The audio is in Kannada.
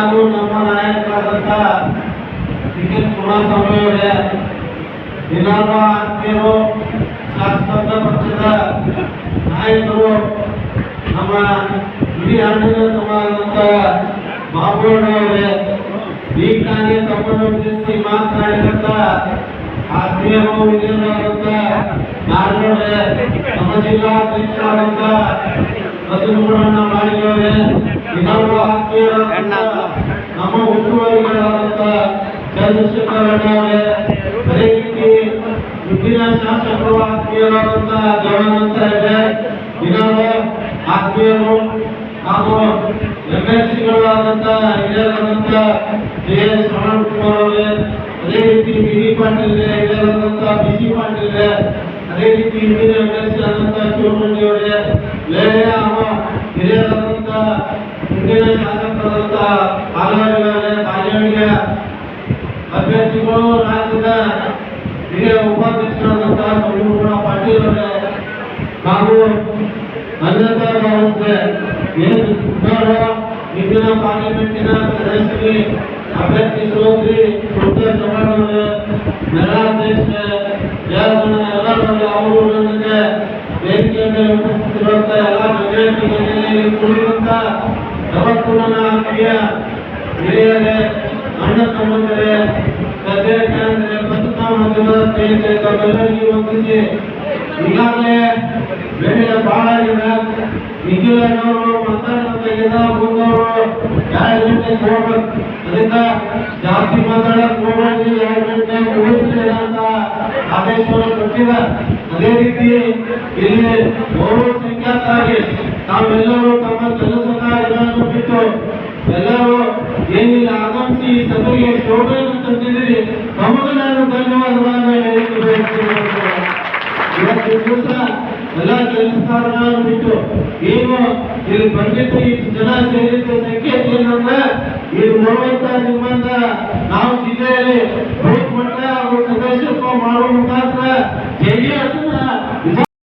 ಹಾಗೂ ನಮ್ಮ ನಾಯಕರಾದಂತ ಡಿ ಕೆ ಕುಮಾರಸ್ವಾಮಿ ಅವರೇ ಇನ್ನೊಬ್ಬ ಆತ್ಮೀಯರು ಶಾಸಕಾಂಗ ಪಕ್ಷದ ನಾಯಕರು, ನಮ್ಮ ಇಡೀ ಹಣ್ಣಿನ ಸಮಾಜದಂತ ಬಾಬುಗೌಡ ಅವರೇ ಈ ಕಾರ್ಯ ತಮ್ಮನ್ನು ಉದ್ದೇಶಿಸಿ ಮಾತನಾಡಿದಂತ ಆತ್ಮೀಯರು ಹಿರಿಯರಾದಂತ ನಾಡೋಳೆ ನಮ್ಮ ಜಿಲ್ಲಾಧ್ಯಕ್ಷರಾದಂತ ಬಸವನಗೌಡಣ್ಣ ಮಾಡಿದವರೇ ಇನ್ನೊಬ್ಬ ನಮ್ಮ ಹುಟ್ಟುವರಿಗಳಾದಂತ ಚಂದ್ರಶೇಖರ ಅವರೇ ಅದೇ ರೀತಿ ಮುಂದಿನ ಶಾಸಕರು ಆತ್ಮೀಯರಾದಂತ ಜವಾನಂತ ಇದೆ ಇನ್ನೊಬ್ಬ ಆತ್ಮೀಯರು ಹಾಗೂ ಎಂ ಎಲ್ ಸಿಗಳಾದಂತ ಹಿರಿಯರಾದಂತ ಜೆ ಎಸ್ ಶ್ರವಣ ಕುಮಾರ್ ಅವರೇ ಅದೇ ರೀತಿ ಬಿ ಡಿ ಪಾಟೀಲ್ ಇದೆ ಹಿರಿಯರಾದಂತ ಬಿ ಸಿ ಪಾಟೀಲ್ ಅದೇ ರೀತಿ ಹಿಂದಿನ ಎಂ ಎಲ್ ಸಿ ಆದಂತ ಶಿವಮಂಡಿ ಅವರೇ ಲೇಯ ಹಿರಿಯ ಉಪಾಧ್ಯಕ್ಷರಾದಂತಹ ಸಂಗೂರ ಪಾಟೀಲ್ ಅವರೇ. ಹಾಗೂ ಭಾವಿಸಿದೆ ಏನು ಇಂದಿನ ಪಾರ್ಲಿಮೆಂಟಿನ ಸದಸ್ಯರಿಗೆ ಅಭ್ಯರ್ಥಿ ಸೋದರಿ ಸುಲ್ತಾನ್ ಚವ್ಹಾಣ್ ಅವರೇ ದೇಶದ ಜಯಗಣ ಎಲ್ಲರೂ ಅವರು ನನಗೆ ವೇದಿಕೆ ಮೇಲೆ ಎಲ್ಲ ವಿದ್ಯಾರ್ಥಿಗಳಿಗೆ ಕುಳಿತಂತ ಯಾವತ್ತೂ ನನ್ನ ಹಿರಿಯರೇ, ಅಣ್ಣ ತಮ್ಮಂದಿರೇ ಸ್ನೇಹಿತರೆ ತಮ್ಮೆಲ್ಲರಿಗೂ ವಂದಿಸಿ ಈಗಾಗಲೇ ಬೆಳೆಯ ಬಹಳ ಇದೆ. ನಿಖಿಲನವರು ಮಾತಾಡೋದಾಗಿದೆ ಮುಂದವರು ಎರಡು ಗಂಟೆಗೆ ಹೋಗ್ಬೇಕು. ಅದರಿಂದ ಜಾಸ್ತಿ ಮಾತಾಡಕ್ ಹೋಗ್ಬೇಡಿ. ಎರಡು ಗಂಟೆ ಮುಗಿಸ್ಲಿ ಅಂತ ಆದೇಶವನ್ನು ಕೊಟ್ಟಿದೆ ಅದೇ ರೀತಿ ಇಲ್ಲಿ ಬಹುಸಂಖ್ಯಾತರಾಗಿ ತಾವೆಲ್ಲರೂ ತಮ್ಮ ಕೆಲಸ ಕಾರ್ಯಗಳನ್ನು ಬಿಟ್ಟು ಎಲ್ಲರೂ ಏನಿಲ್ಲ ಆರಂಭಿಸಿ ಸಭೆಗೆ ಶೋಭೆಯನ್ನು ತಂದಿದ್ದೀರಿ. ತಮಗೂ ನಾನು ಧನ್ಯವಾದಗಳನ್ನು ಇವತ್ತು ದಿವಸ ಎಲ್ಲ ಕೆಲಸಗಾರರನ್ನು ಬಿಟ್ಟು ಏನು ಇಲ್ಲಿ ಬಂದಿದ್ದು ಈ ಜನ ಸೇರಿದ್ದ ಸಂಕೇತ ಏನಂದ್ರೆ ಇಲ್ಲಿ ನೋಡುವಂತ ನಿಮ್ಮನ್ನ ನಾವು ಜಿಲ್ಲೆಯಲ್ಲಿ ಬೂತ್ ಮಟ್ಟ